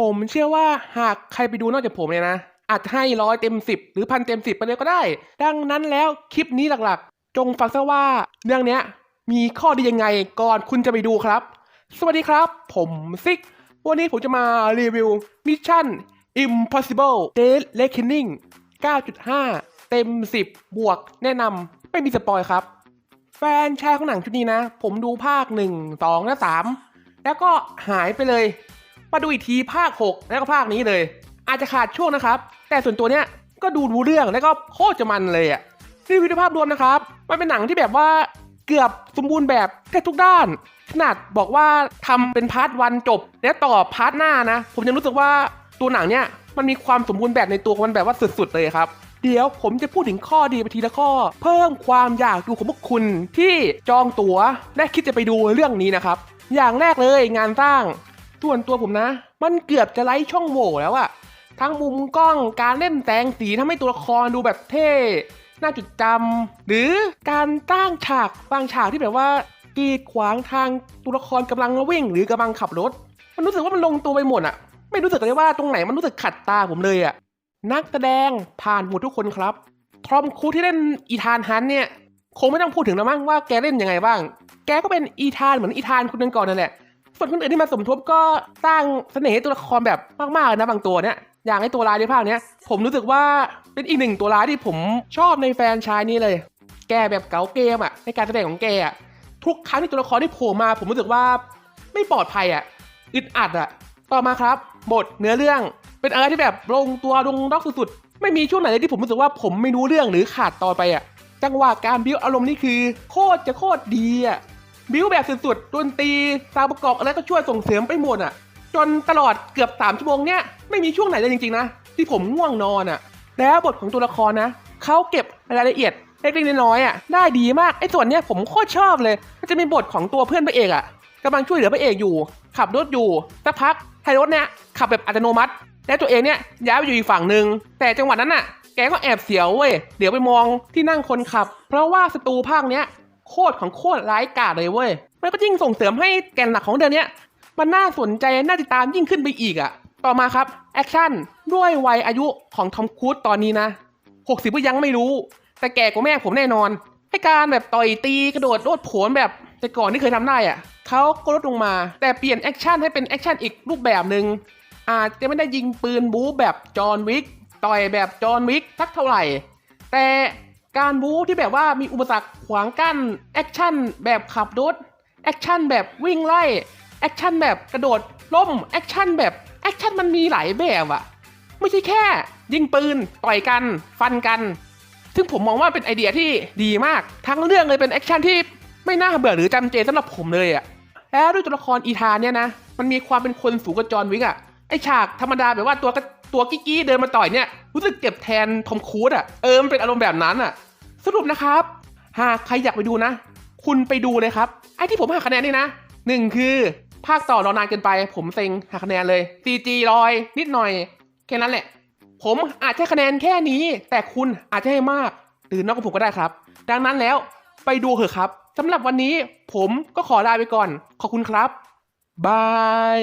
ผมเชื่อว่าหากใครไปดูนอกจากผมเนี่ยนะ อาจจะให้ร้อยเต็มสิบหรือพันเต็มสิบไปเลยก็ได้ ดังนั้นแล้วคลิปนี้หลักๆ จงฟังซะว่าเรื่องเนี้ยมีข้อดียังไงก่อนคุณจะไปดูครับ สวัสดีครับ ผมซิก วันนี้ผมจะมารีวิวมิชชั่น Impossible Dead Reckoning 9.5 เต็ม 10 บวกแนะนำไม่มีสปอยครับ แฟนชายของหนังชุดนี้นะ ผมดูภาค 1 2 และ 3 แล้วก็หายไปเลย มาดูอีกทีภาค 6 แล้วก็ภาคนี้เลย อาจจะขาดช่วงนะครับ แต่ส่วนตัวเนี้ยก็ดูรู้เรื่องแล้วก็โคตรจะมันเลยอะรีวิวภาพรวมนะครับ มันเป็นหนังที่แบบว่าเกือบสมบูรณ์แบบแทบทุกด้าน ขนาดบอกว่าทำเป็นพาร์ทวันจบ แล้วต่อพาร์ทหน้านะ ผมยังรู้สึกว่าตัวหนังเนี้ยมันมีความสมบูรณ์แบบในตัวมันแบบว่าสุดๆเลยครับเดี๋ยวผมจะพูดถึงข้อดีไปทีละข้อ เพิ่มความอยากดูของพวกคุณที่จองตั๋วและคิดจะไปดูเรื่องนี้นะครับ อย่างแรกเลยงานสร้าง ส่วนตัวผมนะ มันเกือบจะไร้ช่องโหว่แล้วอะทั้งมุมกล้องการเล่นแสงสีทำให้ตัวละครดูแบบเท่น่าจดจำหรือการตั้งฉากบางฉากที่แบบว่ากีดขวางทางตัวละครกำลังวิ่ง หรือกำลังขับรถ มันรู้สึกว่ามันลงตัวไปหมดอะไม่รู้สึกเลยว่าตรงไหนมันรู้สึกขัดตาผมเลยอะนักแสดงผ่านหมดทุกคนครับทอมครูที่เล่นอีธานฮันเนี่ยคงไม่ต้องพูดถึงแล้วมั้งว่าแกเล่นยังไงบ้าง แกก็เป็นอีธานเหมือนอีธานคนนึงก่อนนั่นแหละ ส่วนคนอื่นที่มาสมทบก็สร้างเสน่ห์ให้ตัวละครแบบมากๆนะบางตัวเนี่ยอย่างไอตัวร้ายในภาคเนี้ยผมรู้สึกว่าเป็นอีกหนึ่งตัวร้ายที่ผมชอบในแฟนชายนี้เลย แกแบบเก๋าเกมอะในการแสดงของแกอะทุกครั้งที่ตัวละครที่โผล่มา ผมรู้สึกว่าไม่ปลอดภัยอะอึดอัดอะ ต่อมาครับบทเนื้อเรื่องเป็นอะไรที่แบบลงตัวลงล็อกสุดๆ ไม่มีช่วงไหนเลยที่ผมรู้สึกว่าผมไม่รู้เรื่องหรือขาดตอนไปอะ จังหวะการบิ้วอารมณ์นี่คือ โคตรจะโคตรดีอะ บิ้วแบบสุดๆดนตรีซาวประกอบอะไรก็ช่วยส่งเสริมไปหมดอะ จนตลอดเกือบ 3 ชั่วโมงเนี้ยไม่มีช่วงไหนเลยจริงๆนะ ที่ผมง่วงนอนอะ แล้วบทของตัวละครนะเขาเก็บรายละเอียดเล็กๆน้อยๆอะได้ดีมากไอ้ส่วนเนี้ยผมโคตรชอบเลยมันจะมีบทของตัวเพื่อนพระเอกอะกำลังช่วยเหลือพระเอกอยู่ ขับรถอยู่สักพักไทยรถเนี้ยขับแบบอัตโนมัติ แล้วตัวเองเนี่ยย้ายไปอยู่อีกฝั่งหนึ่งแต่จังหวะนั้นน่ะแกก็แอบเสียวเว้ยเดี๋ยวไปมองที่นั่งคนขับ เพราะว่าศัตรูภาคเนี้ย โคตรของโคตรร้ายกาจเลยเว้ย มันก็ยิ่งส่งเสริมให้แกนหลักของเดือนนี้มันน่าสนใจน่าติดตามยิ่งขึ้นไปอีกอะต่อมาครับแอคชั่นด้วยวัยอายุของทอมครูซตอนนี้นะ 60ก็ยังไม่รู้ แต่แก่กว่าแม่ผมแน่นอน ให้การแบบต่อยตีกระโดดโลดโผนแบบแต่ก่อนที่เคยทำได้อะเขาก็ลดลงมา แต่เปลี่ยนแอคชั่นให้เป็นแอคชั่นอีกรูปแบบหนึ่งอาจจะไม่ได้ยิงปืนบู๊แบบจอห์นวิกต่อยแบบจอห์นวิกสักเท่าไหร่ แต่ การบู๊ที่แบบว่ามีอุปสรรคขวางกั้นแอคชั่นแบบขับรถแอคชั่นแบบวิ่งไล่แอคชั่นแบบกระโดดล่มแอคชั่นแบบแอคชั่นมันมีหลายแบบอะไม่ใช่แค่ ยิงปืนต่อยกันฟันกัน ซึ่งผมมองว่าเป็นไอเดียที่ดีมากทั้งเรื่องเลยเป็นแอคชั่นที่ไม่น่าเบื่อหรือจำเจสำหรับผมเลยอะแล้วด้วยตัวละครอีธานเนี่ยนะมันมีความเป็นคนสูงกว่าจอห์นวิกอะไอฉากธรรมดาแบบว่าตัวก็ ตัวกิ๊กๆเดินมาต่อยเนี่ยรู้สึกเจ็บแทนทอมครูซอะเออมันเป็นอารมณ์แบบนั้นอะสรุปนะครับ หากใครอยากไปดูนะ คุณไปดูเลยครับไอที่ผมหักคะแนนนี่นะหนึ่งคือ ภาคต่อรอนานเกินไป ผมเซ็งหักคะแนนเลย CG ลอย นิดหน่อยแค่นั้นแหละ ผมอาจจะให้คะแนนแค่นี้ แต่คุณอาจจะให้มาก หรือน้อยกว่าผมก็ได้ครับ ดังนั้นแล้วไปดูเถอะครับสำหรับวันนี้ผมก็ขอลาไปก่อน ขอบคุณครับบาย